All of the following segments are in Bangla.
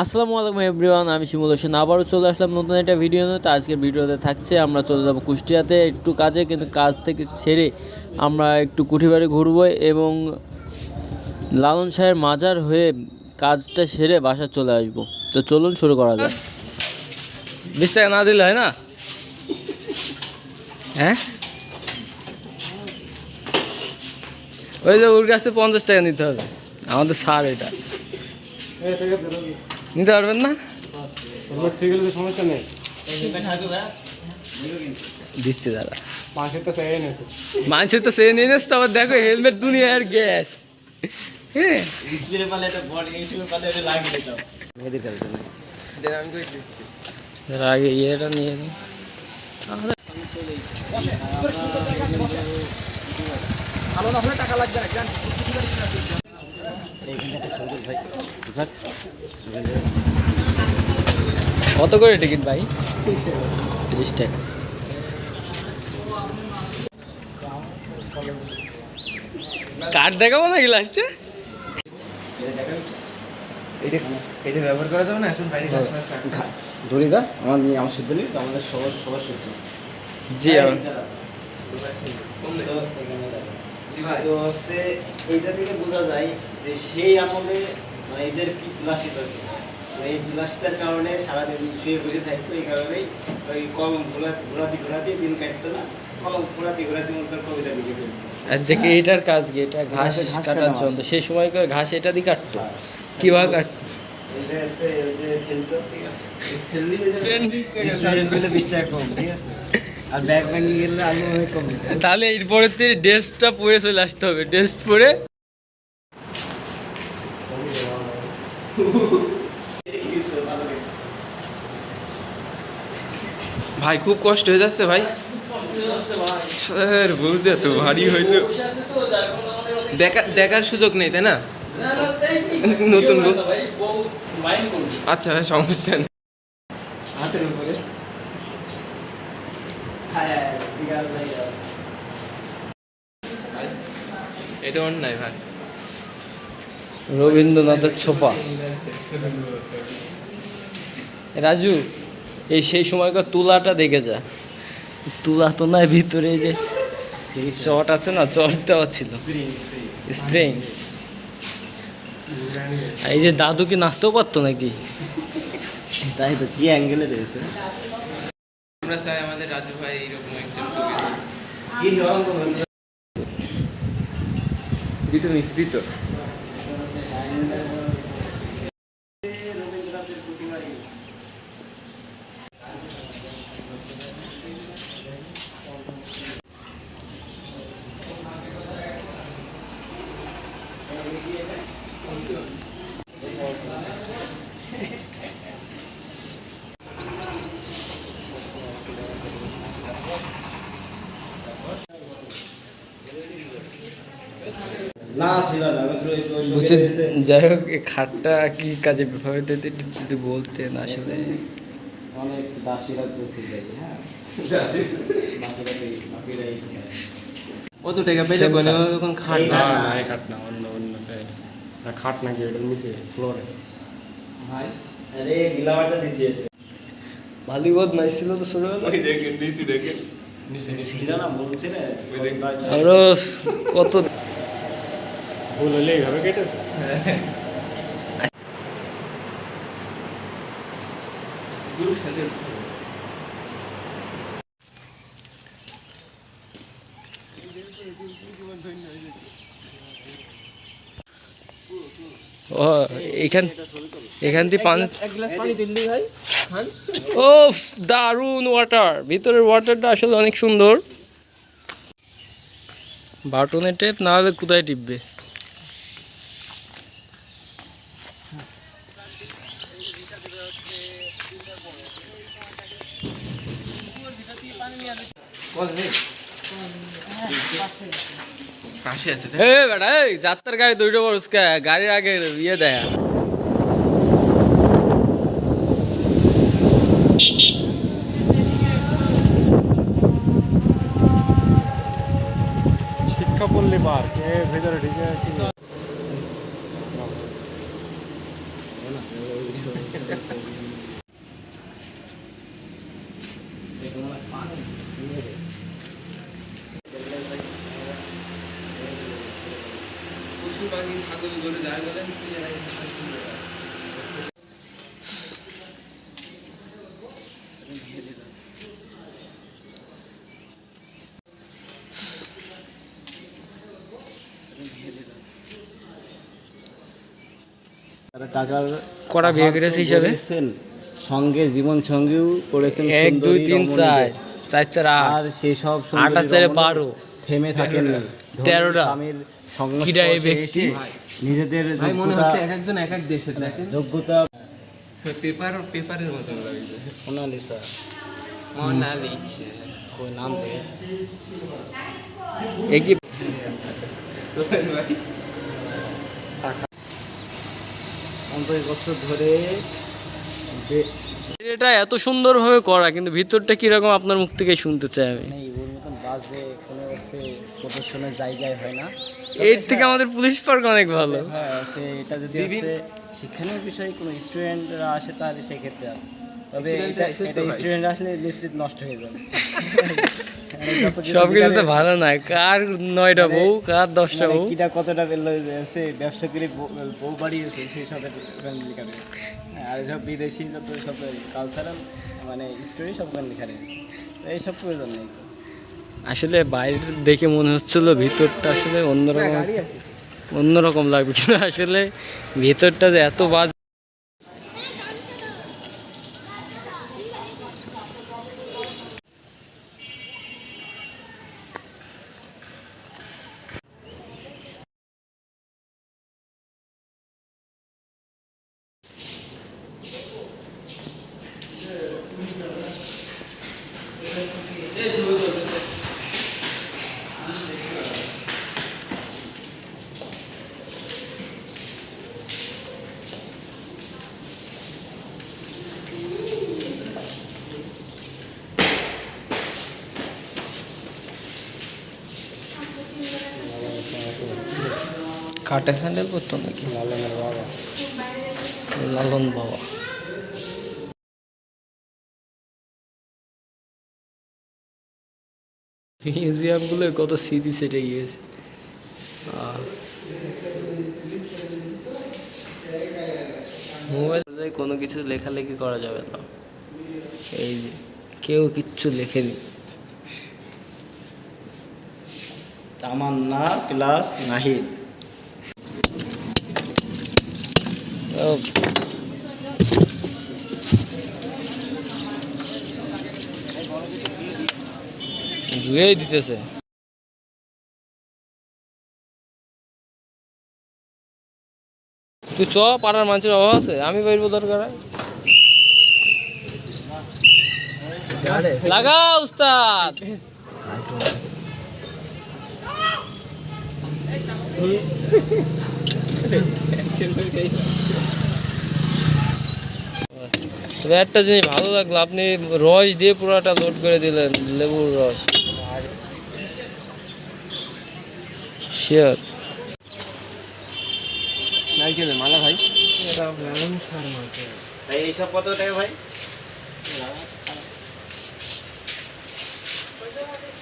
আসসালামু আলাইকুম এভরিওয়ান, আমি শিমুল হোসেন। আবারও চলে আসলাম নতুন একটা ভিডিও নিয়ে। তো আজকের ভিডিওতে থাকছে, আমরা চলে যাব কুষ্টিয়াতে একটু কাজে, কিন্তু কাজ থেকে ছেড়ে আমরা একটু কুঠিবাড়ি ঘুরবো এবং লালন শাহের মাজার হয়ে কাজটা সেরে বাসা চলে আসব। তো চলুন শুরু করা যাক। বিশ টাকা না দিলে হয় না? হ্যাঁ? ওই যে ওর কাছে পঞ্চাশ টাকা নিতে হবে। আমাদের সার এটা। নিতে পারবেন না? ঠিক সমস্যা নেই। দিচ্ছে দাদা। মানুষের তো সে নিয়ে নিস তো আবার দেখো হেলমেট দুনিয়ার গ্যাস। হ্যাঁ। পালে এটা লাগিয়ে দিতাম এর কত করে টিকিট ভাই? তিরিশ টাকা। কার্ড দেখাবো নাকি লাস্টে ধরে দা আমার নিয়ে আমার শুদ্ধ নেই তো আমাদের সবার জি আমার। তো হচ্ছে এইটা থেকে বোঝা যায় যে সেই আমলে মানে এদের কি বিলাসিতা ছিল? এই বিলাসিতার কারণে সারাদিন শুয়ে বসে থাকতো এই কারণেই ওই কলম ঘোরাতে ঘোরাতে ঘোরাতে দিন কাটতো না কলম ঘোরাতে ঘোরাতে মনে কবিতা লিখে ফেলতো। আর যে এটার কাজ কি? এটা ঘাস ঘাস কাটার জন্য সেই সময় করে ঘাস এটা দিয়ে কাটতো। কীভাবে কাটতো তাহলে এরপরে ড্রেসটা পরে চলে আসতে হবে। ড্রেস পরে ভাই খুব কষ্ট হয়ে যাচ্ছে ভাই। স্যার বুঝতে তো ভারী হইল। দেখা দেখার সুযোগ নেই তাই না? নতুন। আচ্ছা ভাই সমস্যা নেই। হাতের উপরে। এটা অন্যায় ভাই। রবীন্দ্রনাথের ছোপা। রাজু এই সেই সময়কার তুলাটা দেখে যা। তুলা তো নয় ভিতরে এই যে চট আছে না চট দেওয়া ছিল। স্প্রিং। এই যে দাদু কি নাচতেও পারতো নাকি? তাই তো কি অ্যাঙ্গেলে রয়েছে? আমরা চাই আমাদের রাজু ভাই এইরকম একজন দুটো মিশ্রিত না ছিল না আমি তো একটু ওই সঙ্গে বুঝছে রয়েছে। যাই হোক এই খাটটা কি কাজে ব্যবহৃত যদি বলতেন আসলে। অনেক দাসীরা ছিল হ্যাঁ। কত টাকা পেলে কোনো এখন খাট না না এই খাট না অন্য অন্য না খাট নাকি ওটার নিচে ফ্লোরে ভাই আরে গিলামাটা দিতেছে ভালোই বোধ নাই ছিল তো ছোটবেলা নিচে ছিল না বলছে আরও কত ভুল হলে এইভাবে কেটেছে ও এখান এখান থেকে পানি ও দারুণ ওয়াটার ভিতরের ওয়াটারটা আসলে অনেক সুন্দর। বাটনে টেপ না হলে কোথায় টিপবে? পাশে আছে এ বেটা এই যাত্রার গাড়ি দুইটা বড় গাড়ির আগে ইয়ে দেয় শিক্ষাপল্লী পার্কের ভেতরে ঢুকে কি পশু বলেন টাকার করা বিয়ে করেছে হিসাবে? সঙ্গে জীবন সঙ্গীও করেছেন এক দুই তিন চার চার চার আর সেই সব আট চারে বারো। থেমে থাকেননি ধনী তেরোটা। ক্রীড়ায় বছর ধরে এটা এত সুন্দরভাবে করা কিন্তু ভিতরটা কীরকম আপনার মুখ থেকে শুনতে চাই আমি? মতন বাজে কোনো প্রদর্শনের জায়গায় হয় না। এর থেকে আমাদের পুলিশ পার্ক অনেক ভালো। হ্যাঁ এটা যদি আছে শিক্ষণীয় বিষয়ে কোনো স্টুডেন্টরা আসে তাহলে সেই ক্ষেত্রে আসে। তবে এটা স্টুডেন্ট আসলে নিশ্চিত নষ্ট হয়ে যাবে। যত কিছু সব কিছু তো ভালো না কার নয়টা বউ কার দশটা মানে বউ? কিটা কতটা বেরলো সে ব্যবসা করে বউ- বাড়িয়েছে সেই সব হ্যাঁ, আর সব বিদেশি যত সব কালচারাল মানে স্টোরি সব লেখা রয়েছে এইসব প্রয়োজন নেই তো। আসলে বাইরে দেখে মনে হচ্ছিল ভিতরটা আসলে অন্যরকম অন্যরকম লাগবে। কিন্তু আসলে ভিতরটা যে এত বাজ কাটা স্যান্ডেল পরতো নাকি? লালনের বাবা। লালন বাবা মিউজিয়ামগুলো কত স্মৃতি সেটে গিয়েছে। মোবাইলে কোনো কিছু লেখালেখি করা যাবে না। এই যে কেউ কিচ্ছু লেখেনি। তামান্না প্লাস নাহিদ ও, ধুয়েই দিতেছে। তুই চ পাড়ার মানুষের অভাব আছে আমি বাইরবো দরকার। লাগা উস্তাদ। তবে একটা জিনিস ভালো লাগল আপনি রস দিয়ে পুরোটা লোড করে দিলেন লেবুর রস। শিওর নাইকেলের মালা ভাই। ভাই এইসব কত টাকা ভাই?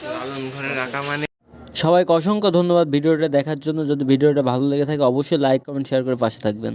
লালন ঘরে রাখা মানে সবাইকে অসংখ্য ধন্যবাদ ভিডিওটা দেখার জন্য। যদি ভিডিওটা ভালো লেগে থাকে, অবশ্যই লাইক কমেন্ট শেয়ার করে পাশে থাকবেন।